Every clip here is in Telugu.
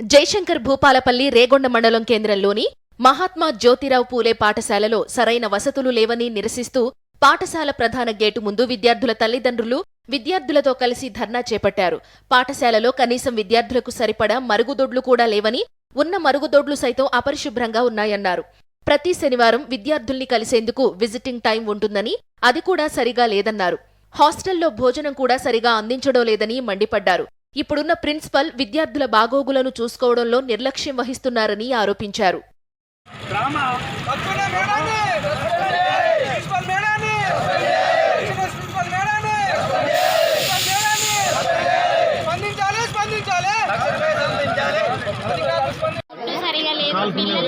జయశంకర్ భూపాలపల్లి రేగొండ మండలం కేంద్రంలోని మహాత్మా జ్యోతిరావు పూలే పాఠశాలలో సరైన వసతులు లేవని నిరసిస్తూ పాఠశాల ప్రధాన గేటు ముందు విద్యార్థుల తల్లిదండ్రులు విద్యార్థులతో కలిసి ధర్నా చేపట్టారు. పాఠశాలలో కనీసం విద్యార్థులకు సరిపడా మరుగుదొడ్లు కూడా లేవని ఉన్న మరుగుదొడ్లు సైతం అపరిశుభ్రంగా ఉన్నాయన్నారు. ప్రతి శనివారం విద్యార్థుల్ని కలిసేందుకు విజిటింగ్ టైం ఉంటుందని అది కూడా సరిగా లేదన్నారు. హాస్టల్లో భోజనం కూడా సరిగా అందించడం లేదని మండిపడ్డారు. ఇప్పుడున్న ప్రిన్సిపల్ విద్యార్థుల బాగోగులను చూసుకోవడంలో నిర్లక్ష్యం వహిస్తున్నారని ఆరోపించారు.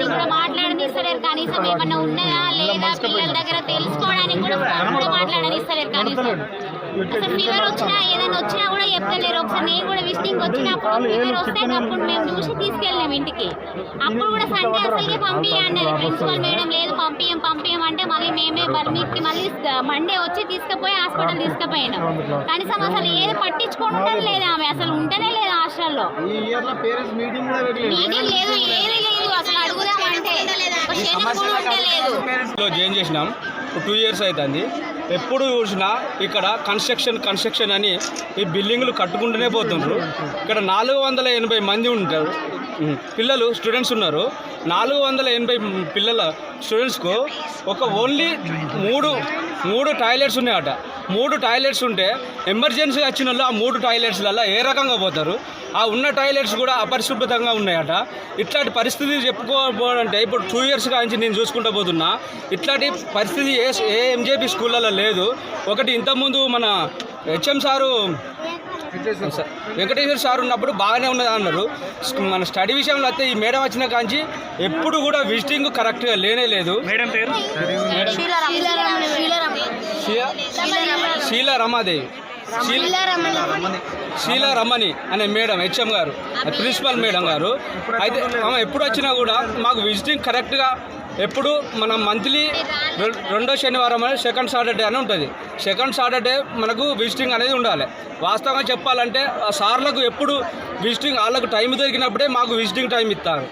కూడా మాట్లాడనిస్తలేరు. కనీసం ఏమన్నా ఉన్నాయా లేదా? పిల్లల దగ్గర తెలుసుకోవడానికి కూడా మాట్లాడనిస్తలేరు కనీసం. అసలు ఫీవర్ వచ్చినా ఏదైనా వచ్చినా కూడా చెప్తలేరు. ఒకసారి నేను కూడా విజిటింగ్ వచ్చినప్పుడు ఫీవర్ వస్తే అప్పుడు మేము చూసి తీసుకెళ్ళాం ఇంటికి. అప్పుడు కూడా సండే అసలుకే పంపించండి ప్రిన్సిపల్ మేడం లేదు పంపియం పంపియం అంటే మళ్ళీ మేమే బల్మీకి మళ్ళీ మండే వచ్చి తీసుకుపోయి హాస్పిటల్ తీసుకుపోయినాం. కనీసం అసలు ఏది పట్టించుకోవడం లేదు ఆమె. అసలు ఉంటేనే లేదు హాస్టల్లో. మీటింగ్ కూడా పెట్టలేదు. మీటింగ్ లేదు ఏమీ లేదు. అసలు అడుగుదామంటే జాయిన్ చేసినాం. టూ ఇయర్స్ అవుతుంది. ఎప్పుడు చూసినా ఇక్కడ కన్స్ట్రక్షన్ కన్స్ట్రక్షన్ అని ఈ బిల్డింగ్లు కట్టుకుంటూనే పోతుండ్రు. ఇక్కడ నాలుగు వందల ఎనభై మంది ఉంటారు. పిల్లలు స్టూడెంట్స్ ఉన్నారు. నాలుగు వందల ఎనభై పిల్లల స్టూడెంట్స్కు ఒక ఓన్లీ మూడు మూడు టాయిలెట్స్ ఉన్నాయట. మూడు టాయిలెట్స్ ఉంటే ఎమర్జెన్సీ వచ్చిన వాళ్ళు ఆ మూడు టాయిలెట్స్లలో ఏ రకంగా పోతారు? ఆ ఉన్న టాయిలెట్స్ కూడా అపరిశుభ్రంగా ఉన్నాయట. ఇట్లాంటి పరిస్థితి చెప్పుకోవాలంటే ఇప్పుడు టూ ఇయర్స్ నుంచి నేను చూసుకుంటూ పోతున్నా. ఇట్లాంటి పరిస్థితి ఏ ఏ ఎంజేపీ స్కూళ్ళలో లేదు. ఒకటి ఇంతకుముందు మన హెచ్ఎం సారు వెంకటేశ్వర సార్ ఉన్నప్పుడు బాగానే ఉన్నది అన్నారు. మన స్టడీ విషయంలో అయితే ఈ మేడం వచ్చిన కాంచి ఎప్పుడు కూడా విజిటింగ్ కరెక్ట్గా లేనే లేదు. మేడం పేరు? షీలా రమాదేవి. షీలా షీలా రమణి. అనే మేడం హెచ్ఎం గారు ప్రిన్సిపల్ మేడం. గారు. అయితే ఆమె ఎప్పుడు వచ్చినా కూడా మాకు విజిటింగ్ కరెక్ట్గా ఎప్పుడు మనం మంత్లీ రెండో శనివారం అనేది సెకండ్ సాటర్డే అని ఉంటుంది. సెకండ్ సాటర్డే మనకు విజిటింగ్ అనేది ఉండాలి. వాస్తవంగా చెప్పాలంటే ఆ సార్లకు ఎప్పుడు విజిటింగ్ వాళ్ళకు టైం దొరికినప్పుడే మాకు విజిటింగ్ టైం ఇస్తారు.